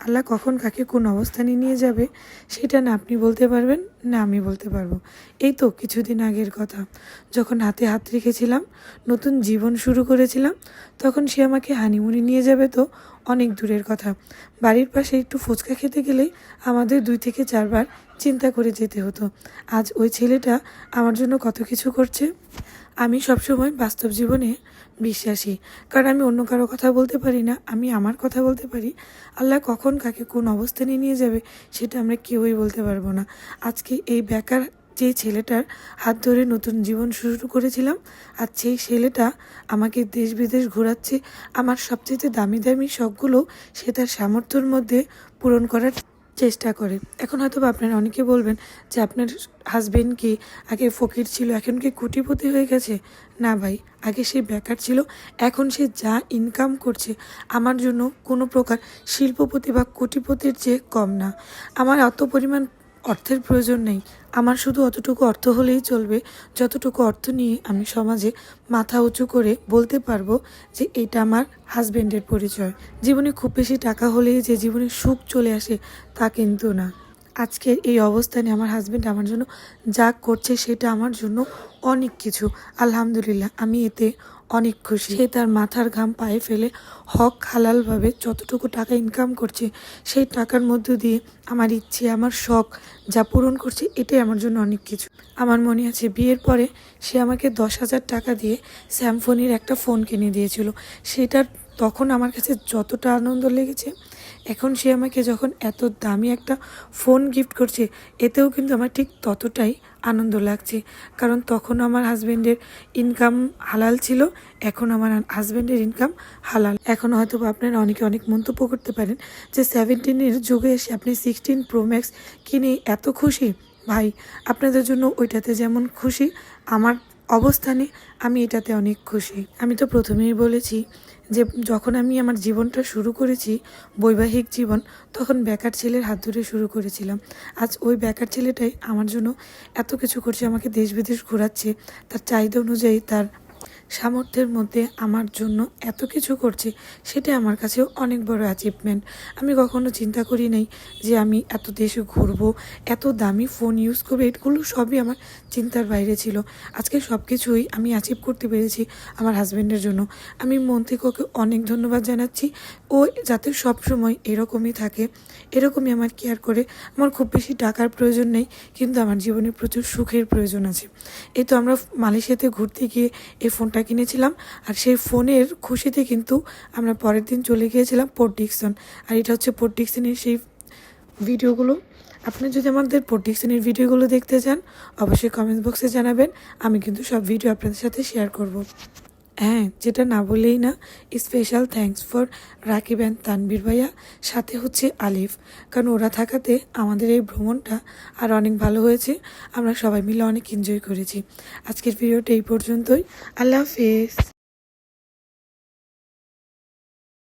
আল্লাহ কখন কাকে কোন অবস্থানে নিয়ে যাবে সেটা না আপনি বলতে পারবেন। না, আমি বলতে পারব। এই তো কিছুদিন আগের কথা। যখন হাতে হাত রেখেছিলাম, নতুন জীবন শুরু করেছিলাম, তখন সে আমাকে হানিমুনি নিয়ে যাবে তো অনেক দূরের কথা। বাড়ির পাশে একটু ফুচকা খেতে গেলেই আমাদের দুই থেকে চারবার চিন্তা করে যেতে হতো। আজ ওই ছেলেটা আমার জন্য কত কিছু করছে? আমি সবসময় বাস্তব জীবনে বিশ্বাসী। কারণ আমি অন্য কারও কথা বলতে পারি না, আমি আমার কথা বলতে পারি। আল্লাহ কখন কাকে কোন অবস্থানে নিয়ে যাবে, সেটা আমরা কেউই বলতে পারব না। আজকে এই বেকার যে ছেলেটার হাত ধরে নতুন জীবন শুরু করেছিলাম, আর সেই ছেলেটা আমাকে দেশ বিদেশ ঘোরাচ্ছে, আমার সবচেয়ে দামি দামি শখগুলো সে তার সামর্থ্যের মধ্যে পূরণ করার চেষ্টা করে। এখন হয়তো আপনারা অনেকে বলবেন যে আপনার হাজবেন্ড কি আগে ফকির ছিল, এখন কি কোটিপতি হয়ে গেছে? না ভাই, আগে সে বেকার ছিল, এখন সে যা ইনকাম করছে, আমার জন্য কোনো প্রকার শিল্পপতি বা কোটিপতির চেয়ে কম না। আমার অত পরিমাণ অর্থের প্রয়োজন নেই। আমার শুধু অতটুকু অর্থ হলেই চলবে। যতটুকু অর্থ নিয়ে আমি সমাজে মাথা উঁচু করে বলতে পারব যে এটা আমার হাজব্যান্ডের পরিচয়। জীবনে খুব বেশি টাকা হলেই যে জীবনে সুখ চলে আসে তা কিন্তু না। আজকের এই অবস্থানে আমার হাজব্যান্ড আমার জন্য যা করছে সেটা আমার জন্য অনেক কিছু। আলহামদুলিল্লাহ, আমি এতে অনেক খুশি। সে তার মাথার ঘাম পায়ে ফেলে হক হালালভাবে যতটুকু টাকা ইনকাম করছে, সেই টাকার মধ্য দিয়ে আমার ইচ্ছে, আমার শখ যা পূরণ করছে, এটাই আমার জন্য অনেক কিছু। আমার মনে আছে, বিয়ের পরে সে আমাকে দশ হাজার টাকা দিয়ে স্যামফোনের একটা ফোন কিনে দিয়েছিল। সেটার তখন আমার কাছে যতটা আনন্দ লেগেছে এখন সে আমাকে যখন এত দামি একটা ফোন গিফট করছে, এতেও কিন্তু আমার ঠিক ততটাই আনন্দ লাগছে। কারণ তখন আমার হাজব্যান্ডের ইনকাম হালাল ছিল, এখন আমার হাজব্যান্ডের ইনকাম হালাল। এখন হয়তো আপনারা অনেকে অনেক মন্তব্য করতে পারেন যে সেভেন্টিনের যুগে এসে আপনি সিক্সটিন প্রো ম্যাক্স কিনে এত খুশি। ভাই, আপনাদের জন্য ওইটাতে যেমন খুশি, আমার অবস্থানে আমি এটাতে অনেক খুশি। আমি তো প্রথমেই বলেছি যে, যখন আমি আমার জীবনটা শুরু করেছি, বৈবাহিক জীবন, তখন বেকার ছেলের হাত ধরে শুরু করেছিলাম। আজ ওই বেকার ছেলেটাই আমার জন্য এত কিছু করছে, আমাকে দেশ বিদেশ ঘোরাচ্ছে, তার চাহিদা অনুযায়ী তার সামর্থ্যের মধ্যে আমার জন্য এত কিছু করছে, সেটা আমার কাছেও অনেক বড় অ্যাচিভমেন্ট আমি কখনো চিন্তা করি নাই যে আমি এত দেশে ঘুরবো, এত দামি ফোন ইউজ করব, এগুলো সবই আমার চিন্তার বাইরে ছিল। আজকে সব কিছুই আমি অ্যাচিভ করতে পেরেছি আমার হাজব্যান্ডের জন্য। আমি মন থেকে ওকে অনেক ধন্যবাদ জানাচ্ছি। ও যাতে সব সময় এরকমই থাকে, এরকমই আমার কেয়ার করে। আমার খুব বেশি টাকার প্রয়োজন নেই, কিন্তু আমার জীবনে প্রচুর সুখের প্রয়োজন আছে। এই তো আমরা মালয়েশিয়াতে ঘুরতে গিয়ে এই ফোনটা কিনেছিলাম আর সেই ফোনের খুশিতে কিন্তু আমরা পরের দিন চলে গিয়েছিলাম পোর্ট ডিকসন আর এটা হচ্ছে পোর্ট ডিকসনের সেই ভিডিওগুলো। আপনি যদি আমাদের পোর্ট ডিকসনের ভিডিওগুলো দেখতে চান, অবশ্যই কমেন্ট বক্সে জানাবেন। আমি কিন্তু সব ভিডিও আপনাদের সাথে শেয়ার করব। হ্যাঁ যেটা না বলেই না special thanks for Rakib and Tanvir ভাইয়া, সাথে হচ্ছে আলিফ। কারণ ওরা থাকাতে আমাদের এই ভ্রমণটা আর অনেক ভালো হয়েছে, আমরা সবাই মিলে অনেক এনজয় করেছি। আজকের ভিডিওটা এই পর্যন্তই। আল্লাহ হাফেজ।